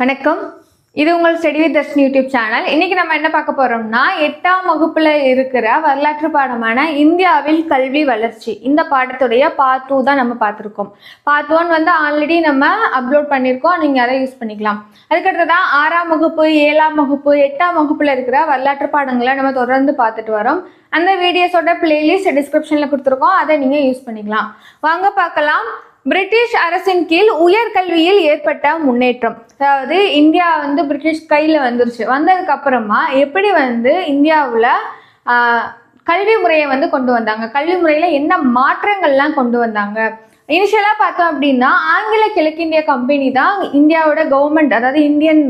வணக்கம். இது உங்கள் study with Darshan YouTube channel இன்னைக்கு நம்ம என்ன பார்க்க போறோம்னா எட்டாம் வகுப்புல இருக்கிற வரலாற்று பாடமான இந்தியாவில் கல்வி வளர்ச்சி. இந்த பாடத்துடைய பார்ட் டூ தான் நம்ம பார்த்துருக்கோம். பார்ட் ஒன் வந்து ஆல்ரெடி நம்ம அப்லோட் பண்ணியிருக்கோம். நீங்கள் அதை யூஸ் பண்ணிக்கலாம். அதுக்கடுத்ததான் ஆறாம் வகுப்பு ஏழாம் வகுப்பு எட்டாம் வகுப்புல இருக்கிற வரலாற்று பாடங்களை நம்ம தொடர்ந்து பார்த்துட்டு வரோம். அந்த வீடியோஸோட பிளேலிஸ்ட் டிஸ்கிரிப்ஷனில் கொடுத்துருக்கோம். அதை நீங்கள் யூஸ் பண்ணிக்கலாம். வாங்க பார்க்கலாம். பிரிட்டிஷ் அரசின் கீழ் உயர்கல்வியில் ஏற்பட்ட முன்னேற்றம். அதாவது இந்தியா வந்து பிரிட்டிஷ் கையில் வந்துருச்சு. வந்ததுக்கு அப்புறமா எப்படி வந்து இந்தியாவில் கல்வி முறையை வந்து கொண்டு வந்தாங்க? கல்வி முறையில் என்ன மாற்றங்கள்லாம் கொண்டு வந்தாங்க? இனிஷியலாக பார்த்தோம் அப்படின்னா ஆங்கில கிழக்கிந்திய கம்பெனி தான் இந்தியாவோட கவர்மெண்ட் அதாவது இந்தியன்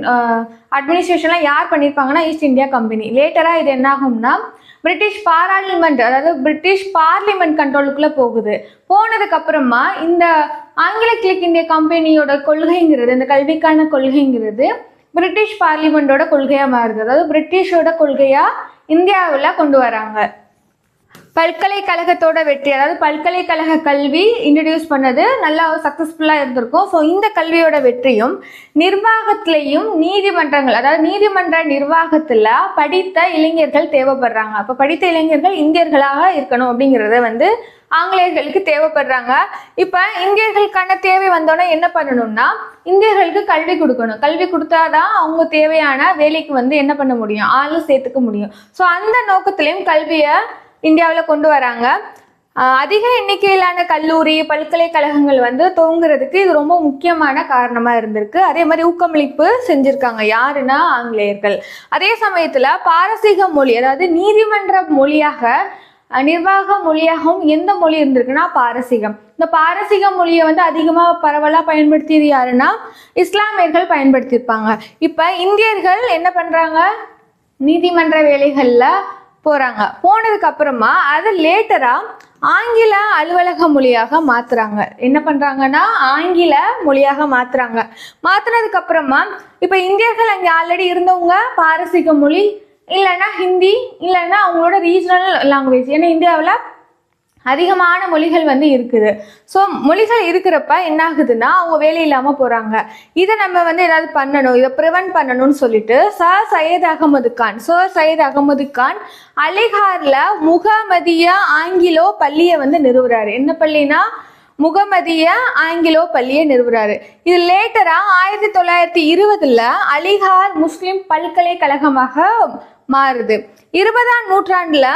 அட்மினிஸ்ட்ரேஷன்லாம் யார் பண்ணியிருப்பாங்கன்னா ஈஸ்ட் இந்தியா கம்பெனி லேட்டராக இது என்ன ஆகும்னா பிரிட்டிஷ் பாராளுமன்ற அதாவது பிரிட்டிஷ் பார்லிமெண்ட் கண்ட்ரோலுக்குள்ளே போகுது. போனதுக்கு அப்புறமா இந்த ஆங்கில கிழக்கிந்திய கம்பெனியோட கொள்கைங்கிறது இந்த கல்விக்கான கொள்கைங்கிறது பிரிட்டிஷ் பார்லிமெண்டோட கொள்கையாக மாறுது. அதாவது பிரிட்டிஷோட கொள்கையாக இந்தியாவில் கொண்டு வராங்க. பல்கலைக்கழகத்தோட வெற்றி அதாவது பல்கலைக்கழக கல்வி இன்ட்ரடியூஸ் பண்ணது நல்லா சக்ஸஸ்ஃபுல்லாக இருந்திருக்கும். ஸோ இந்த கல்வியோட வெற்றியும் நிர்வாகத்திலையும் நீதிமன்றங்கள் அதாவது நீதிமன்ற நிர்வாகத்தில் படித்த இளைஞர்கள் தேவைப்படுறாங்க. அப்போ படித்த இளைஞர்கள் இந்தியர்களாக இருக்கணும் அப்படிங்கிறத வந்து ஆங்கிலேயர்களுக்கு தேவைப்படுறாங்க. இப்போ இந்தியர்களுக்கான தேவை வந்தோடனே என்ன பண்ணணும்னா இந்தியர்களுக்கு கல்வி கொடுக்கணும். கல்வி கொடுத்தாதான் அவங்க தேவையான வேலைக்கு வந்து என்ன பண்ண முடியும்? ஆளும் சேர்த்துக்க முடியும். ஸோ அந்த நோக்கத்திலையும் கல்வியை இந்தியாவில் கொண்டு வராங்க. அதிக எண்ணிக்கையிலான கல்லூரி பல்கலைக்கழகங்கள் வந்து துவங்குறதுக்கு இது ரொம்ப முக்கியமான காரணமாக இருந்திருக்கு. அதே மாதிரி ஊக்கமளிப்பு செஞ்சுருக்காங்க யாருன்னா ஆங்கிலேயர்கள். அதே சமயத்தில் பாரசீக மொழி அதாவது நீதிமன்ற மொழியாக நிர்வாக மொழியாகவும் எந்த மொழி இருந்திருக்குன்னா பாரசீகம். இந்த பாரசீக மொழியை வந்து அதிகமாக பரவலாக பயன்படுத்தியது யாருன்னா இஸ்லாமியர்கள் பயன்படுத்தியிருப்பாங்க. இப்போ இந்தியர்கள் என்ன பண்ணுறாங்க நீதிமன்ற வேலைகளில் போகிறாங்க போனதுக்கு அப்புறமா அது லேட்டராக ஆங்கில அலுவலக மொழியாக மாத்துறாங்க. என்ன பண்றாங்கன்னா ஆங்கில மொழியாக மாத்துறாங்க. மாத்துனதுக்கு அப்புறமா இப்போ இந்தியர்கள் அங்கே ஆல்ரெடி இருந்தவங்க பாரசீக மொழி இல்லைன்னா ஹிந்தி இல்லைன்னா அவங்களோட ரீஜனல் லாங்குவேஜ் ஏன்னா இந்தியாவில் அதிகமான மொழிகள் வந்து இருக்குது. ஸோ மொழிகள் இருக்கிறப்ப என்ன ஆகுதுன்னா அவங்க வேலை இல்லாமல் போகிறாங்க இதை நம்ம வந்து ஏதாவது பண்ணணும் இதை ப்ரிவென்ட் பண்ணணும்னு சொல்லிட்டு சார் சையத் அகமது கான் சார் சையத் அகமது கான் அலிகாரில் முகமதிய ஆங்கிலோ பள்ளியை வந்து நிறுவுறாரு. என்ன பள்ளினா முகமதிய ஆங்கிலோ பள்ளியை நிறுவுறாரு. இது லேட்டரா ஆயிரத்தி தொள்ளாயிரத்தி இருபதுல அலிகார் முஸ்லிம் பல்கலைக்கழகமாக மாறுது. இருபதாம் நூற்றாண்டுல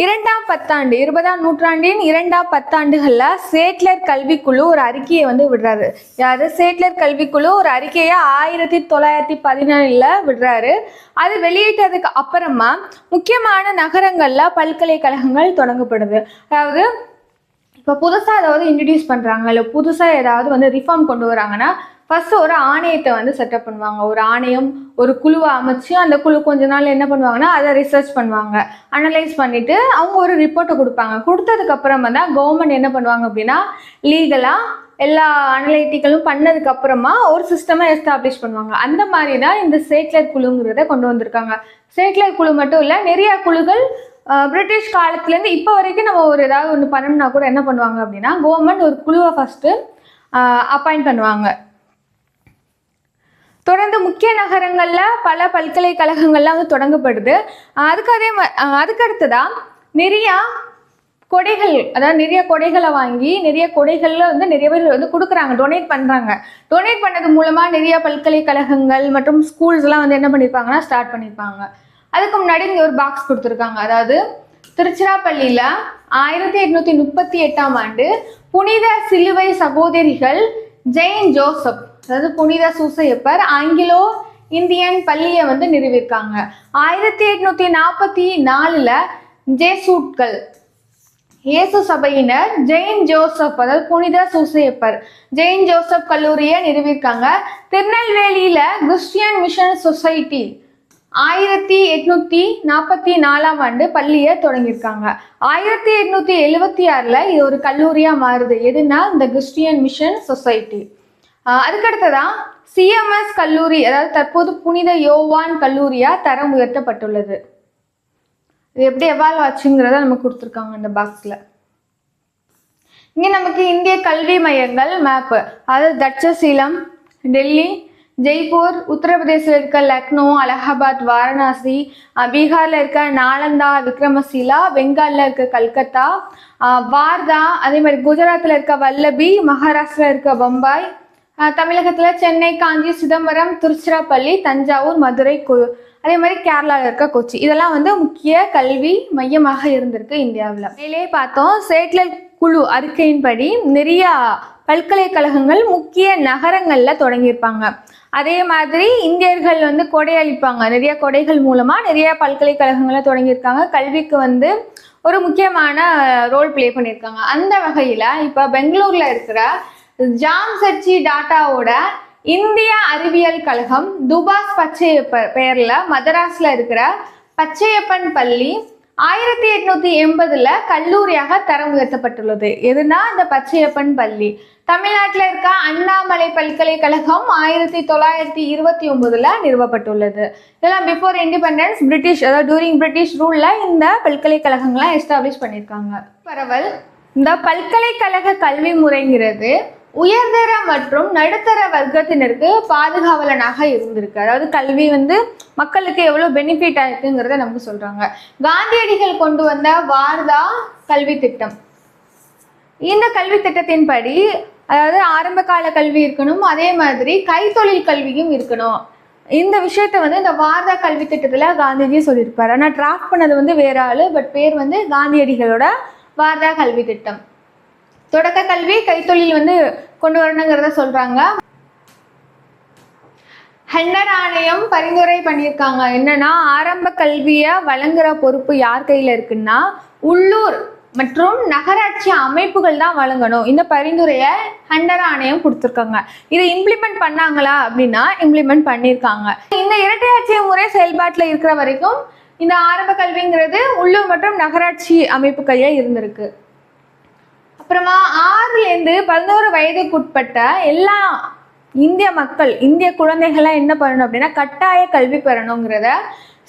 இரண்டாம் பத்தாண்டு இருபதாம் நூற்றாண்டின் இரண்டாம் பத்தாண்டுகளில் சேட்லர் கல்விக்குழு ஒரு அறிக்கையை வந்து விடுறாரு. யாரு? சேட்லர் கல்விக்குழு ஒரு அறிக்கையை ஆயிரத்தி தொள்ளாயிரத்தி பதினேழில் விடுறாரு. அது வெளியிட்டதுக்கு அப்புறமா முக்கியமான நகரங்களில் பல்கலைக்கழகங்கள் தொடங்கப்படுது. அதாவது இப்போ புதுசாக ஏதாவது இன்ட்ரடியூஸ் பண்ணுறாங்க இல்லை புதுசாக ஏதாவது வந்து ரிஃபார்ம் கொண்டு வராங்கன்னா ஃபர்ஸ்ட் ஒரு ஆணையத்தை வந்து செட்டப் பண்ணுவாங்க. ஒரு ஆணையம் ஒரு குழுவை அமைச்சு அந்த குழு கொஞ்ச நாள் என்ன பண்ணுவாங்கன்னா அதை ரிசர்ச் பண்ணுவாங்க. அனலைஸ் பண்ணிட்டு அவங்க ஒரு ரிப்போர்ட்டை கொடுப்பாங்க. கொடுத்ததுக்கு அப்புறமா தான் கவர்மெண்ட் என்ன பண்ணுவாங்க அப்படின்னா லீகலாக எல்லா அனலைட்டிகளும் பண்ணதுக்கு அப்புறமா ஒரு சிஸ்டமை எஸ்டாப்ளிஷ் பண்ணுவாங்க. அந்த மாதிரி தான் இந்த சேட்லர் குழுங்கிறத கொண்டு வந்திருக்காங்க. சேட்லர் குழு மட்டும் இல்லை நிறைய குழுக்கள் பிரிட்டிஷ் காலத்துலேருந்து இப்போ வரைக்கும் நம்ம ஒரு ஏதாவது ஒன்று பண்ணணும்னா கூட என்ன பண்ணுவாங்க அப்படின்னா கவர்மெண்ட் ஒரு குழுவை ஃபஸ்ட்டு அப்பாயிண்ட் பண்ணுவாங்க. தொடர்ந்து முக்கிய நகரங்களில் பல பல்கலைக்கழகங்கள்லாம் வந்து தொடங்கப்படுது. அதுக்கு அதே மா- அதுக்கு நிறையா கொடைகள் அதாவது நிறைய கொடைகளை வாங்கி நிறைய கொடைகளில் வந்து நிறைய பேர் வந்து கொடுக்குறாங்க டொனேட் பண்ணுறாங்க டொனேட் பண்ணது மூலமாக நிறைய பல்கலைக்கழகங்கள் மற்றும் ஸ்கூல்ஸ்லாம் வந்து என்ன பண்ணியிருப்பாங்கன்னா ஸ்டார்ட் பண்ணியிருப்பாங்க அதுக்கு முன்னாடி இங்கே ஒரு பாக்ஸ் கொடுத்துருக்காங்க. அதாவது திருச்சிராப்பள்ளியில் ஆயிரத்தி எட்நூற்றி முப்பத்தி எட்டாம் ஆண்டு புனித சிலுவை சகோதரிகள் ஜெயின் ஜோசப் அதாவது புனித சூசையப்பர் ஆங்கிலோ இந்தியன் பள்ளியை வந்து நிறுவியிருக்காங்க. ஆயிரத்தி எட்நூற்றி நாற்பத்தி நாலில் ஜேசூட்கள் இயேசு சபையினர் ஜெயின் ஜோசப் அதாவது புனித சூசையப்பர் ஜெயின் ஜோசப் கல்லூரியை நிறுவியிருக்காங்க. திருநெல்வேலியில கிறிஸ்டியன் மிஷன் சொசைட்டி ஆயிரத்தி எட்நூத்தி நாற்பத்தி நாலாம் ஆண்டு பள்ளியை தொடங்கியிருக்காங்க. ஆயிரத்தி எட்நூத்தி எழுவத்தி ஆறுல இது ஒரு கல்லூரியா மாறுது. எதுனா இந்த கிறிஸ்டியன் மிஷன் சொசைட்டி. ஆஹ் அதுக்கடுத்ததான் சிஎம்எஸ் கல்லூரி அதாவது தற்போது புனித யோவான் கல்லூரியா தரம் உயர்த்தப்பட்டுள்ளது. இது எப்படி எவால்வ் ஆச்சுங்கிறத நமக்கு கொடுத்துருக்காங்க இந்த பாக்ஸில் இங்கே நமக்கு இந்திய கல்வி மையங்கள் மேப்பு அதாவது தட்சசீலம் டெல்லி ஜெய்ப்பூர் உத்தரப்பிரதேசில் இருக்க லக்னோ அலகாபாத் வாரணாசி பீகாரில் இருக்க நாலந்தா விக்ரமசீலா பெங்காலில் இருக்க கல்கத்தா வார்தா அதே மாதிரி குஜராத்தில் இருக்க வல்லபி மகாராஷ்டிரா இருக்க பம்பாய் தமிழகத்தில் சென்னை காஞ்சி சிதம்பரம் திருச்சிராப்பள்ளி தஞ்சாவூர் மதுரை கொ அதே மாதிரி கேரளாவில் இருக்க கொச்சி. இதெல்லாம் வந்து முக்கிய கல்வி மையமாக இருந்திருக்கு இந்தியாவில். மேலே பார்த்தோம் சேட்லர் குழு அறிக்கையின்படி நிறைய பல்கலைக்கழகங்கள் முக்கிய நகரங்களில் தொடங்கியிருப்பாங்க. அதே மாதிரி இந்தியர்கள் வந்து கொடையளிப்பாங்க நிறைய கொடைகள் மூலமாக நிறைய பல்கலைக்கழகங்களை தொடங்கியிருக்காங்க. கல்விக்கு வந்து ஒரு முக்கியமான ரோல் ப்ளே பண்ணியிருக்காங்க. அந்த வகையில் இப்போ பெங்களூரில் இருக்கிற ஜாம்சர்ச்சி டாட்டாவோட இந்திய அறிவியல் கழகம் துபாஸ் பச்சையப்ப பெயரில் மதராஸில் இருக்கிற பச்சையப்பன் பள்ளி ஆயிரத்தி எட்நூத்தி எண்பதுல கல்லூரியாக தரம் உயர்த்தப்பட்டுள்ளது. எதுனா இந்த பச்சையப்பன் பள்ளி. தமிழ்நாட்டில் இருக்க அண்ணாமலை பல்கலைக்கழகம் ஆயிரத்தி தொள்ளாயிரத்தி இருபத்தி ஒன்பதுல நிறுவப்பட்டுள்ளது. இதெல்லாம் பிஃபோர் இண்டிபெண்டன்ஸ் பிரிட்டிஷ் அதாவது டூரிங் பிரிட்டிஷ் ரூல்ல இந்த பல்கலைக்கழகங்கள்லாம் எஸ்டாப்ளிஷ் பண்ணியிருக்காங்க. பரவல். இந்த பல்கலைக்கழக கல்வி முறைங்கிறது உயர்தர மற்றும் நடுத்தர வர்க்கத்தினருக்கு பாதுகாவலனாக இருந்திருக்கு. அதாவது கல்வி வந்து மக்களுக்கு எவ்வளோ பெனிஃபிட் ஆயிருக்குங்கிறத நமக்கு சொல்கிறாங்க காந்தியடிகள் கொண்டு வந்த வார்தா கல்வி திட்டம். இந்த கல்வி திட்டத்தின்படி அதாவது ஆரம்ப கால கல்வி இருக்கணும் அதே மாதிரி கைத்தொழில் கல்வியும் இருக்கணும். இந்த விஷயத்த வந்து இந்த வார்தா கல்வி திட்டத்தில் காந்திஜி சொல்லியிருப்பார். ஆனால் டிராஃப்ட் பண்ணது வந்து வேற ஆள் பட் பேர் வந்து காந்தியடிகளோட வார்தா கல்வி திட்டம். தொடக்க கல்வி கைத்தொழில் வந்து கொண்டு வரணுங்கிறத சொல்றாங்க. ஹெண்டர் ஆணையம் பரிந்துரை பண்ணியிருக்காங்க. என்னன்னா ஆரம்ப கல்வியை வழங்குற பொறுப்பு யார் கையில் இருக்குன்னா உள்ளூர் மற்றும் நகராட்சி அமைப்புகள் தான் வழங்கணும். இந்த பரிந்துரையை ஹண்டர் ஆணையம் கொடுத்துருக்காங்க. இதை இம்ப்ளிமெண்ட் பண்ணாங்களா அப்படின்னா இம்ப்ளிமெண்ட் பண்ணியிருக்காங்க. இந்த இரட்டையாட்சி முறை செயல்பாட்டில் இருக்கிற வரைக்கும் இந்த ஆரம்ப கல்விங்கிறது உள்ளூர் மற்றும் நகராட்சி அமைப்பு கையில் இருந்திருக்கு. அப்புறமா ஆறுலேருந்து பதினோரு வயதுக்குட்பட்ட எல்லா இந்திய மக்கள் இந்திய குழந்தைகள்லாம் என்ன பண்ணணும் அப்படின்னா கட்டாய கல்வி பெறணுங்கிறத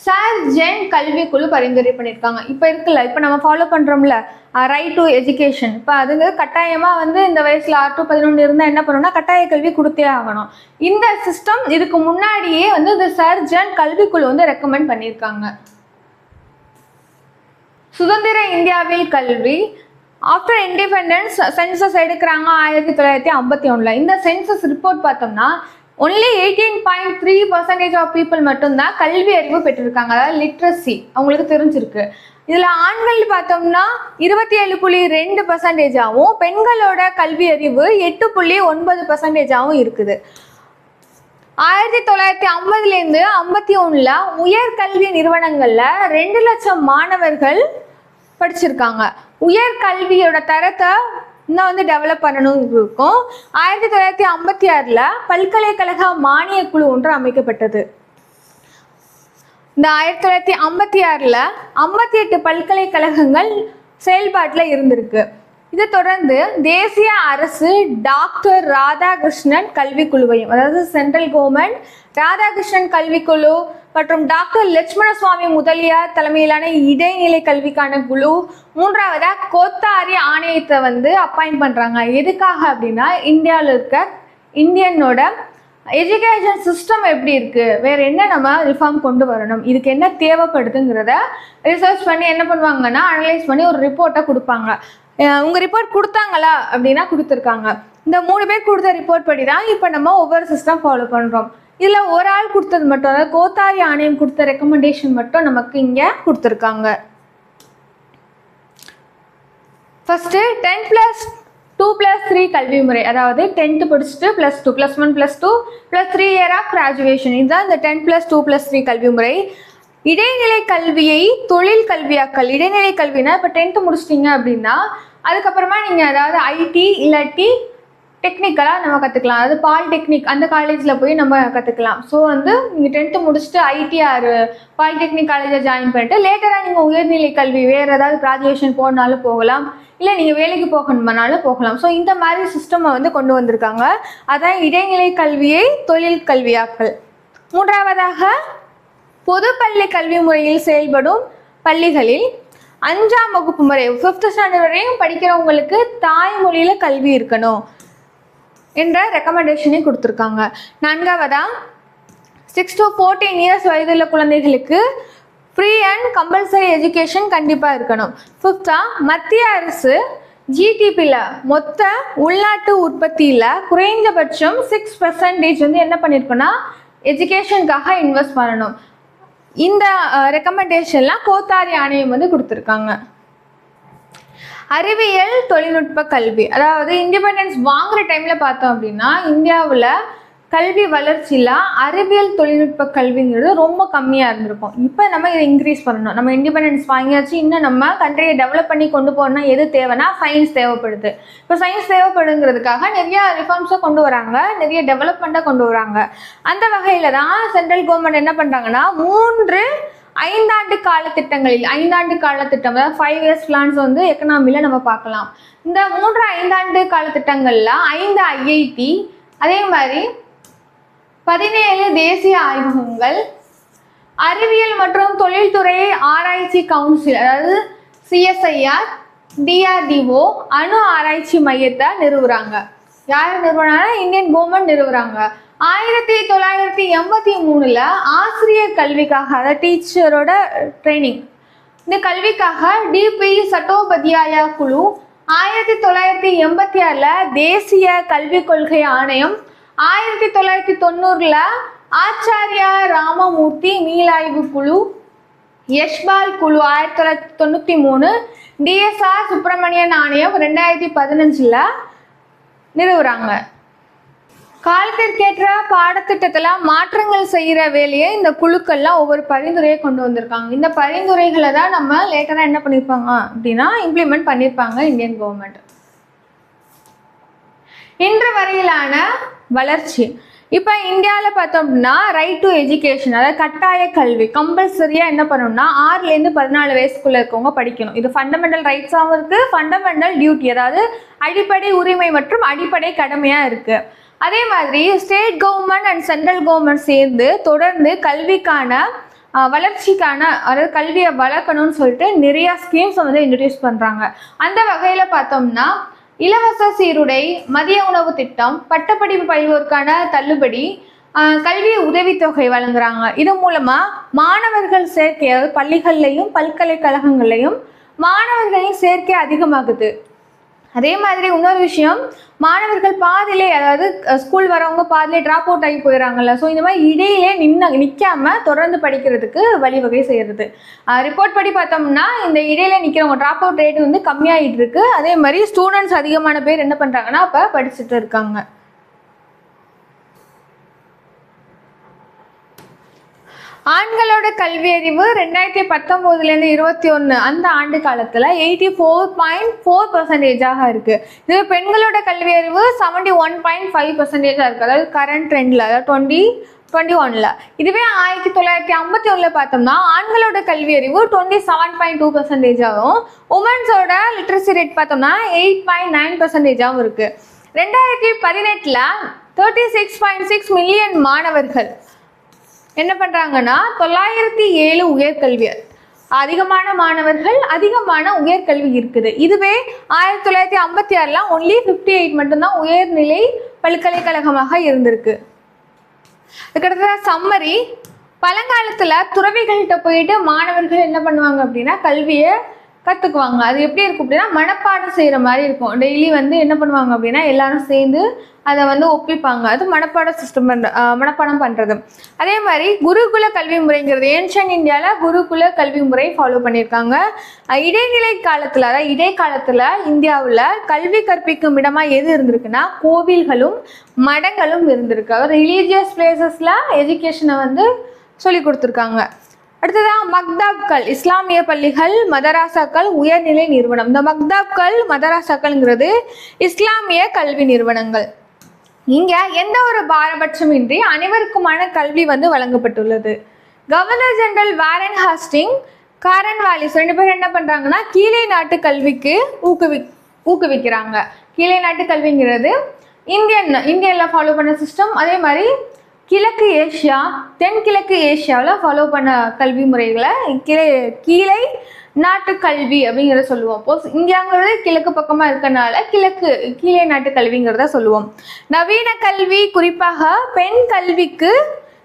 சார் ஜென் கல்விக்குழு பரிந்துரை பண்ணியிருக்காங்க. இப்போ இருக்குல்ல இப்போ நம்ம ஃபாலோ பண்ணுறோம்ல ரைட் டு எஜுகேஷன் இப்போ அதுங்க கட்டாயமாக வந்து இந்த வயசில் ஆறு டு பதினொன்று இருந்தால் என்ன பண்ணணும்னா கட்டாய கல்வி கொடுத்தே ஆகணும். இந்த சிஸ்டம் இதுக்கு முன்னாடியே வந்து இந்த சார் ஜென் கல்விக்குழு வந்து ரெக்கமெண்ட் பண்ணியிருக்காங்க. சுதந்திர இந்தியாவில் கல்வி ஆஃப்டர் இண்டிபெண்டன்ஸ் சென்சஸ் எடுக்கிறாங்க ஆயிரத்தி தொள்ளாயிரத்தி ஐம்பத்தி ஒன்றில் இந்த சென்சஸ் ரிப்போர்ட் பார்த்தோம்னா only eighteen point three percentage of people மட்டும்தான் கல்வி அறிவு பெற்றிருக்காங்க. அதாவது லிட்ரஸி அவங்களுக்கு தெரிஞ்சிருக்கு. இதில் ஆண்கள் பார்த்தோம்னா இருபத்தி ஏழு புள்ளி ரெண்டு பர்சன்டேஜாகவும் பெண்களோட கல்வி அறிவு எட்டு புள்ளி ஒன்பது பர்சன்டேஜாகவும் இருக்குது. ஆயிரத்தி தொள்ளாயிரத்தி ஐம்பதுலேருந்து ஐம்பத்தி ஒன்றில் உயர்கல்வி நிறுவனங்களில் ரெண்டு லட்சம் மாணவர்கள் படிச்சிருக்காங்க. உயர்கல்வியோட தரத்தை இன்னும் வந்து டெவலப் பண்ணணும் இருக்கும் ஆயிரத்தி தொள்ளாயிரத்தி ஐம்பத்தி ஆறில் பல்கலைக்கழக மானியக் குழு ஒன்று அமைக்கப்பட்டது. இந்த ஆயிரத்தி தொள்ளாயிரத்தி ஐம்பத்தி ஆறில் ஐம்பத்தி எட்டு பல்கலைக்கழகங்கள் செயல்பாட்டில் இருந்திருக்கு. இதை தொடர்ந்து தேசிய அரசு டாக்டர் ராதாகிருஷ்ணன் கல்விக்குழுவையும் அதாவது சென்ட்ரல் கவர்மெண்ட் ராதாகிருஷ்ணன் கல்விக்குழு மற்றும் டாக்டர் லட்சுமண சுவாமி முதலியார் தலைமையிலான இடைநிலை கல்விக்கான குழு மூன்றாவதாக கோத்தாரி ஆணையத்தை வந்து அப்பாயிண்ட் பண்ணுறாங்க எதுக்காக அப்படின்னா இந்தியாவில் இருக்க இந்தியனோட எஜுகேஷன் சிஸ்டம் எப்படி இருக்குது வேறு என்ன நம்ம ரிஃபார்ம் கொண்டு வரணும் இதுக்கு என்ன தேவைப்படுதுங்கிறத ரிசர்ச் பண்ணி என்ன பண்ணுவாங்கன்னா அனலைஸ் பண்ணி ஒரு ரிப்போர்ட்டை கொடுப்பாங்க. உங்கள் ரிப்போர்ட் கொடுத்தாங்களா அப்படின்னா கொடுத்துருக்காங்க. இந்த மூணு பேர் கொடுத்த ரிப்போர்ட் படி தான் இப்போ நம்ம ஒவ்வொரு சிஸ்டம் ஃபாலோ பண்ணுறோம் இதில் ஒரு ஆள் கொடுத்தது மட்டும் அதாவது கோத்தாரி ஆணையம் கொடுத்த ரெக்கமெண்டேஷன் மட்டும் நமக்கு இங்கே கொடுத்துருக்காங்க. First ten plus two plus three கல்வி முறை அதாவது டென்த்து படிச்சுட்டு plus two plus one plus two plus three year of graduation இதுதான் இந்த ten plus two plus three கல்வி முறை. இடைநிலை கல்வியை தொழில் கல்வியாக்கல். இடைநிலை கல்வினா இப்போ டென்த்து முடிச்சிட்டிங்க அப்படின்னா அதுக்கப்புறமா நீங்கள் அதாவது ஐடி இல்லாட்டி டெக்னிக்கலாக நம்ம கற்றுக்கலாம் அதாவது பாலிடெக்னிக் அந்த காலேஜில் போய் நம்ம கற்றுக்கலாம் ஸோ வந்து நீங்கள் டென்த்து முடிச்சுட்டு ஐடிஆர் பாலிடெக்னிக் காலேஜில் ஜாயின் பண்ணிட்டு லேட்டராக நீங்கள் உயர்நிலை கல்வி வேறு ஏதாவது கிராஜுவேஷன் போனாலும் போகலாம். இல்லை நீங்கள் வேலைக்கு போகணுமானாலும் போகலாம். ஸோ இந்த மாதிரி சிஸ்டமை வந்து கொண்டு வந்திருக்காங்க. அதான் இடைநிலை கல்வியை தொழில் கல்வியாக்கல். மூன்றாவதாக பொது பள்ளி கல்வி முறையில் செயல்படும் பள்ளிகளில் அஞ்சாம் வகுப்பு முறை ஃபிஃப்த் ஸ்டாண்டர்ட் வரையும் படிக்கிறவங்களுக்கு தாய்மொழியில் கல்வி இருக்கணும் என்ற ரெக்கமெண்டேஷனே கொடுத்துருக்காங்க. நான்காவதா? சிக்ஸ் டு ஃபோர்டீன் இயர்ஸ் வயதுள்ள குழந்தைகளுக்கு ஃப்ரீ அண்ட் கம்பல்சரி எஜுகேஷன் கண்டிப்பாக இருக்கணும். ஃபிஃப்த்தா மத்திய அரசு ஜிடிபியில் மொத்த உள்நாட்டு உற்பத்தியில் குறைந்தபட்சம் சிக்ஸ் பர்சன்டேஜ் வந்து என்ன பண்ணியிருக்கோன்னா எஜுகேஷனுக்காக இன்வெஸ்ட் பண்ணணும். இந்த ரெக்கமெண்டேஷன்லாம் கோத்தாரி ஆணையம் வந்து கொடுத்துருக்காங்க. அறிவியல் தொழில்நுட்ப கல்வி. அதாவது இண்டிபெண்டன்ஸ் வாங்குற டைம்ல பார்த்தோம் அப்படின்னா இந்தியாவில் கல்வி வளர்ச்சியில் அறிவியல் தொழில்நுட்ப கல்விங்கிறது ரொம்ப கம்மியாக இருந்திருக்கும். இப்போ நம்ம இதை இன்க்ரீஸ் பண்ணணும். நம்ம இண்டிபெண்டன்ஸ் வாங்கியாச்சு இன்னும் நம்ம கண்ட்ரியை டெவலப் பண்ணி கொண்டு போகணும்னா எது தேவைன்னா சயின்ஸ் தேவைப்படுது. இப்போ சயின்ஸ் தேவைப்படுங்கிறதுக்காக நிறைய ரிஃபார்ம்ஸை கொண்டு வராங்க. நிறைய டெவலப்மெண்ட்டை கொண்டு வராங்க. அந்த வகையில் தான் சென்ட்ரல் கவர்மெண்ட் என்ன பண்ணுறாங்கன்னா மூன்று ஐந்தாண்டு கால திட்டங்களில் ஐந்தாண்டு கால திட்டம் அதாவது ஃபைவ் இயர்ஸ் பிளான்ஸ் வந்து எக்கனாமியில் நம்ம பார்க்கலாம். இந்த மூன்று ஐந்தாண்டு கால திட்டங்களில் ஐந்து ஐஐடி அதே மாதிரி பதினேழு தேசிய ஆய்வகங்கள் அறிவியல் மற்றும் தொழில்துறை ஆராய்ச்சி கவுன்சில் அதாவது சிஎஸ்ஐஆர் டிஆர்டிஓ அணு ஆராய்ச்சி மையத்தை நிறுவுறாங்க. யார் நிறுவனா இந்தியன் கவர்மெண்ட் நிறுவுறாங்க. ஆயிரத்தி தொள்ளாயிரத்தி எண்பத்தி மூணுல ஆசிரியர் கல்விக்காக அதாவது டீச்சரோட ட்ரைனிங் இந்த கல்விக்காக டிபி சட்டோபத்தியாயா குழு ஆயிரத்தி தொள்ளாயிரத்தி எண்பத்தி ஆறில் தேசிய கல்விக் கொள்கை ஆணையம் ஆயிரத்தி தொள்ளாயிரத்தி தொண்ணூறில் ஆச்சாரியா ராமமூர்த்தி மீளாய்வு குழு யஷ்பால் குழு ஆயிரத்தி தொள்ளாயிரத்தி தொண்ணூற்றி மூணு டிஎஸ்ஆர் சுப்பிரமணியன் ஆணையம் ரெண்டாயிரத்தி பதினஞ்சில் நிறுவுறாங்க. காலத்திற்கேற்ற பாடத்திட்டத்தில் மாற்றங்கள் செய்கிற வேலையை இந்த குழுக்கள்லாம் ஒவ்வொரு பரிந்துரையை கொண்டு வந்திருக்காங்க. இந்த பரிந்துரைகளை தான் நம்ம லேட்டராக என்ன பண்ணியிருப்பாங்க அப்படின்னா இம்ப்ளிமெண்ட் பண்ணியிருப்பாங்க இந்தியன் கவர்மெண்ட் இன்று வரையிலான வளர்ச்சி. இப்போ இந்தியாவில் பார்த்தோம் அப்படின்னா ரைட் டு எஜுகேஷன் அதாவது கட்டாய கல்வி கம்பல்சரியாக என்ன பண்ணணும்னா ஆறுலேருந்து பதினாலு வயசுக்குள்ளே இருக்கவங்க படிக்கணும். இது ஃபண்டமெண்டல் ரைட்ஸாகவும் இருக்குது ஃபண்டமெண்டல் டியூட்டி அதாவது அடிப்படை உரிமை மற்றும் அடிப்படை கடமையாக இருக்குது அதே மாதிரி state government and central government சேர்ந்து தொடர்ந்து கல்விக்கான வளர்ச்சிக்கான அதாவது கல்வியை வளர்க்கணும்னு சொல்லிட்டு நிறையா ஸ்கீம்ஸை வந்து இன்ட்ரடியூஸ் பண்ணுறாங்க அந்த வகையில் பார்த்தோம்னா இலவச சீருடை மதிய உணவு திட்டம் பட்டப்படிப்பு பயில்வோருக்கான தள்ளுபடி கல்வி உதவித்தொகை வழங்குறாங்க. இது மூலமா மாணவர்கள் சேர்க்கை பள்ளிகள்லையும் பல்கலைக்கழகங்கள்லையும் மாணவர்களின் சேர்க்கை அதிகமாகுது. அதே மாதிரி இன்னொரு விஷயம் மாணவர்கள் பாதியிலே அதாவது ஸ்கூல் வரவங்க பாதியிலே ட்ராப் அவுட் ஆகி போயிடறாங்கல்ல ஸோ இந்த மாதிரி இடையிலே நின்ன நிற்காம தொடர்ந்து படிக்கிறதுக்கு வழிவகை செய்கிறது ரிப்போர்ட் படி பார்த்தோம்னா இந்த இடையில நிற்கிறவங்க ட்ராப் அவுட் ரேட் வந்து கம்மியாகிட்டு இருக்கு. அதே மாதிரி ஸ்டூடெண்ட்ஸ் அதிகமான பேர் என்ன பண்ணுறாங்கன்னா அப்போ படிச்சுட்டு இருக்காங்க. ஆண்களோட கல்வி அறிவு ரெண்டாயிரத்தி பத்தொம்போதுலேருந்து இருபத்தி ஒன்று அந்த ஆண்டு காலத்தில் எயிட்டி ஃபோர் பாயிண்ட் ஃபோர் பர்சன்டேஜாக இருக்குது இது பெண்களோட கல்வி அறிவு செவன்டி ஒன் பாயிண்ட் ஃபைவ் பர்சன்டேஜாக இருக்குது அதாவது கரண்ட் ட்ரெண்டில் அதாவது டுவெண்ட்டி டுவெண்ட்டி ஒனில் இதுவே ஆயிரத்தி தொள்ளாயிரத்தி ஐம்பத்தி ஒன்றில் பார்த்தோம்னா ஆண்களோட கல்வி அறிவு டுவெண்ட்டி செவன் பாயிண்ட் டூ பர்சன்டேஜாகவும் உமன்ஸோட லிட்ரஸி ரேட் பார்த்தோம்னா எயிட் பாயிண்ட் நைன் பர்சன்டேஜாகவும் இருக்குது ரெண்டாயிரத்தி பதினெட்டில் thirty six point six million மாணவர்கள் என்ன பண்ணுறாங்கன்னா தொள்ளாயிரத்தி ஏழு உயர்கல்வி அதிகமான மாணவர்கள் அதிகமான உயர்கல்வி இருக்குது. இதுவே ஆயிரத்தி தொள்ளாயிரத்தி ஐம்பத்தி ஆறில் ஒன்லி ஃபிஃப்டி எயிட் மட்டும்தான் உயர்நிலை பல்கலைக்கழகமாக இருந்திருக்கு. கிட்டத்தட்ட சம்மரி பழங்காலத்தில் துறவிகள்கிட்ட போயிட்டு மாணவர்கள் என்ன பண்ணுவாங்க அப்படின்னா கல்வியை கற்றுக்குவாங்க அது எப்படி இருக்கும் அப்படின்னா மனப்பாடம் செய்கிற மாதிரி இருக்கும். டெய்லி வந்து என்ன பண்ணுவாங்க அப்படின்னா எல்லாரும் சேர்ந்து அதை வந்து ஒப்பிப்பாங்க. அது மனப்பாடம் சிஸ்டம் பண்ணுற மனப்பாடம் பண்ணுறது அதே மாதிரி குருகுல கல்வி முறைங்கிறது ஏன்ஷியன் இந்தியாவில் குருகுல கல்வி முறை ஃபாலோ பண்ணியிருக்காங்க. இடைநிலை காலத்தில் அதாவது இடைக்காலத்தில் இந்தியாவில் கல்வி கற்பிக்கும் இடமாக எது இருந்திருக்குன்னா கோவில்களும் மடங்களும் இருந்திருக்கு. அதாவது ரிலீஜியஸ் பிளேசஸில் எஜுகேஷனை வந்து சொல்லி கொடுத்துருக்காங்க. அடுத்ததாக மக்தாப்கள் இஸ்லாமிய பள்ளிகள் மதராசாக்கள் உயர்நிலை நிறுவனம். இந்த மக்தாப்கள் மதராசாக்கள்ங்கிறது இஸ்லாமிய கல்வி நிறுவனங்கள். இங்கே எந்த ஒரு பாரபட்சமின்றி அனைவருக்குமான கல்வி வந்து வழங்கப்பட்டுள்ளது. Governor general Warren Hasting Cornwallis ரெண்டு பேரும் என்ன பண்ணுறாங்கன்னா கீழே நாட்டு கல்விக்கு ஊக்குவி ஊக்குவிக்கிறாங்க. கீழே நாட்டு கல்விங்கிறது இந்தியன் இந்தியனில் ஃபாலோ பண்ண சிஸ்டம் அதே மாதிரி கிழக்கு ஏஷியா தென்கிழக்கு ஏஷியாவில் ஃபாலோ பண்ண கல்வி முறைகளை கீழே கீழே நாட்டு கல்வி அப்படிங்கிறத சொல்லுவோம். அப்போ இந்தியாங்கிறது கிழக்கு பக்கமாக இருக்கனால கிழக்கு கீழே நாட்டு கல்விங்கிறத சொல்லுவோம். நவீன கல்வி குறிப்பாக பெண் கல்விக்கு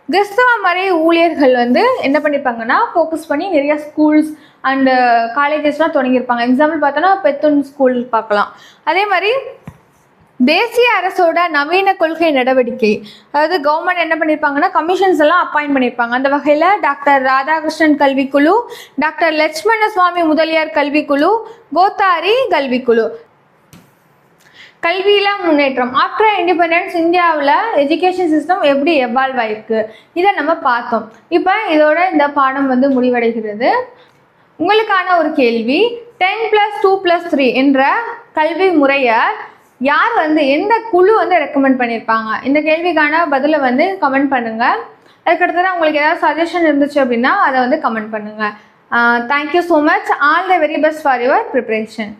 கிறிஸ்தவ மறை ஊழியர்கள் வந்து என்ன பண்ணியிருப்பாங்கன்னா ஃபோக்கஸ் பண்ணி நிறைய ஸ்கூல்ஸ் அண்டு காலேஜஸ்லாம் தொடங்கியிருப்பாங்க. எக்ஸாம்பிள் பார்த்தோன்னா பெத்துன் ஸ்கூல் பார்க்கலாம். அதே மாதிரி தேசிய அரசோட நவீன கொள்கை நடவடிக்கை. அதாவது கவர்மெண்ட் என்ன பண்ணியிருப்பாங்கன்னா கமிஷன்ஸ் எல்லாம் அப்பாயிண்ட் பண்ணியிருப்பாங்க அந்த வகையில் டாக்டர் ராதாகிருஷ்ணன் கல்விக்குழு டாக்டர் லட்சுமண சுவாமி முதலியார் கல்விக்குழு கோத்தாரி கல்விக்குழு. கல்வியில் முன்னேற்றம். ஆஃப்டர் இண்டிபெண்டன்ஸ் இந்தியாவில் எஜுகேஷன் சிஸ்டம் எப்படி எவால்வ் ஆயிருக்கு? இதை நம்ம பார்த்தோம். இப்போ இதோட இந்த பாடம் வந்து முடிவடைகிறது. உங்களுக்கான ஒரு கேள்வி ten plus two plus three என்ற கல்வி முறையை யார் வந்து எந்த குழு வந்து ரெக்கமெண்ட் பண்ணியிருப்பாங்க இந்த கேள்விக்கான பதிலை வந்து கமெண்ட் பண்ணுங்கள் அதுக்கடுத்தது உங்களுக்கு ஏதாவது சஜஷன் இருந்துச்சு அப்படின்னா அதை வந்து கமெண்ட் பண்ணுங்கள் thank you so much all the very best for your preparation